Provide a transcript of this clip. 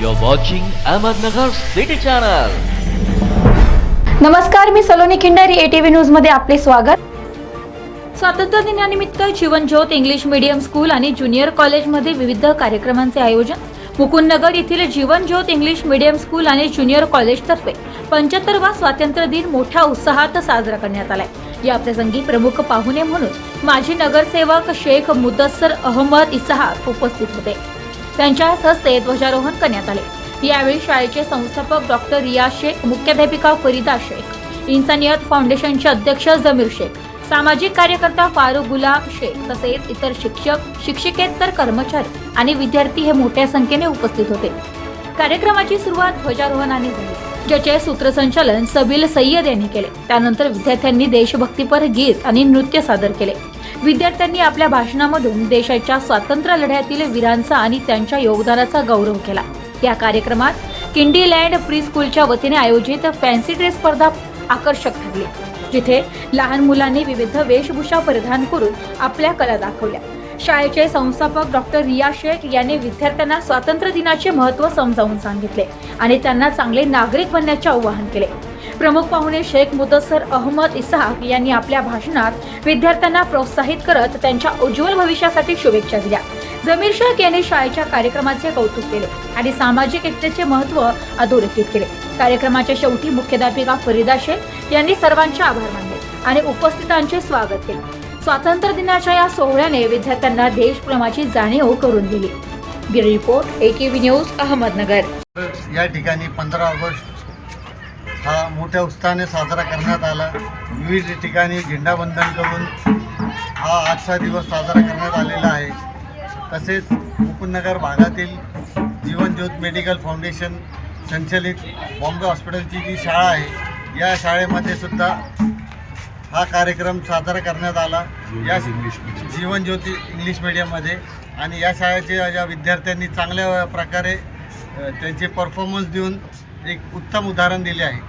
You're watching Ahmednagar City Channel. नमस्कार मी Saloni Khindari ATV न्यूजमध्ये आपले स्वागत. स्वातंत्र्य दिनानिमित्त जीवनज्योत इंग्लिश मीडियम स्कूल आणि ज्युनियर कॉलेजमध्ये विविध कार्यक्रमांचे आयोजन. मुकुंदनगर येथील जीवनज्योत इंग्लिश मीडियम स्कूल आणि ज्युनियर कॉलेजतर्फे पंच्याहत्तरवा स्वातंत्र्य दिन मोठ्या उत्साहात साजरा करण्यात आलाय. या प्रसंगी प्रमुख पाहुणे म्हणून माजी नगरसेवक शेख मुदस्सर अहमद इसाहाक उपस्थित होते. त्यांच्या हस्ते ध्वजारोहण करण्यात आले. यावेळी शाळेचे संस्थापक डॉक्टर रिया शेख मुख्याध्यापिका फरीदा शेख इन्सानियत फाउंडेशनचे अध्यक्ष जमीर शेख सामाजिक कार्यकर्ता फारुख गुलाम शेख तसेच इतर शिक्षक शिक्षकेतर कर्मचारी आणि विद्यार्थी हे मोठ्या संख्येने उपस्थित होते. कार्यक्रमाची सुरुवात ध्वजारोहणाने झाली. ज्याचे सूत्रसंचालन सबील सय्यद यांनी केले. त्यानंतर विद्यार्थ्यांनी देशभक्तीपर गीत आणि नृत्य सादर केले. विद्यार्थ्यांनी आपल्या भाषणामधून देशाच्या स्वातंत्र्य लढ्यातील वीरांचा आणि त्यांच्या योगदानाचा गौरव केला. या कार्यक्रमात किंडीलँड प्री स्कूलच्या वतीने आयोजित फॅन्सी ड्रेस स्पर्धा आकर्षक ठरली जिथे लहान मुलांनी विविध वेशभूषा परिधान करून आपल्या कला दाखवल्या. शाळेचे संस्थापक डॉक्टर रिया शेख यांनी विद्यार्थ्यांना स्वातंत्र्य दिनाचे महत्त्व समजावून सांगितले आणि त्यांना चांगले नागरिक बनण्याचे आवाहन केले. प्रमुख पाहुणे शेख मुदस्सर अहमद इसाक यांनी आपल्या भाषणात विद्यार्थ्यांना प्रोत्साहित करत त्यांच्या उज्ज्वल भविष्यासाठी शुभेच्छा दिल्या. जमीर शेख यांनी शाळेच्या कार्यक्रमाचे कौतुक केले आणि सामाजिक एकतेचे महत्त्व अधोरेखित केले. कार्यक्रमाच्या शेवटी मुख्याध्यापिका फरीदा शेख यांनी सर्वांचे आभार मानले आणि उपस्थितांचे स्वागत केले. स्वातंत्र्य दिनाच्या या सोहळ्याने विद्यार्थ्यांना देशप्रेमाची जाणीव करून दिली. Bureau report AKB news Ahmednagar. या ठिकाणी पंधरा ऑगस्ट मोठ्या उत्साहाने साजरा करण्यात आला. विविध ठिकाणी झेंडावंदन करून हा आजचा दिवस साजरा करण्यात आलेला आहे. तसेच मुकुंदनगर भागातील जीवनज्योत मेडिकल फाउंडेशन संचलित बॉम्बे हॉस्पिटलची जी शाळा आहे या शाळेमध्ये सुद्धा हा कार्यक्रम साजरा करण्यात आला. या जीवनज्योती इंग्लिश मीडियममध्ये आणि या शाळेचे ज्या विद्यार्थ्यांनी चांगल्या प्रकारे त्यांचे परफॉर्मन्स देऊन एक उत्तम उदाहरण दिले आहे.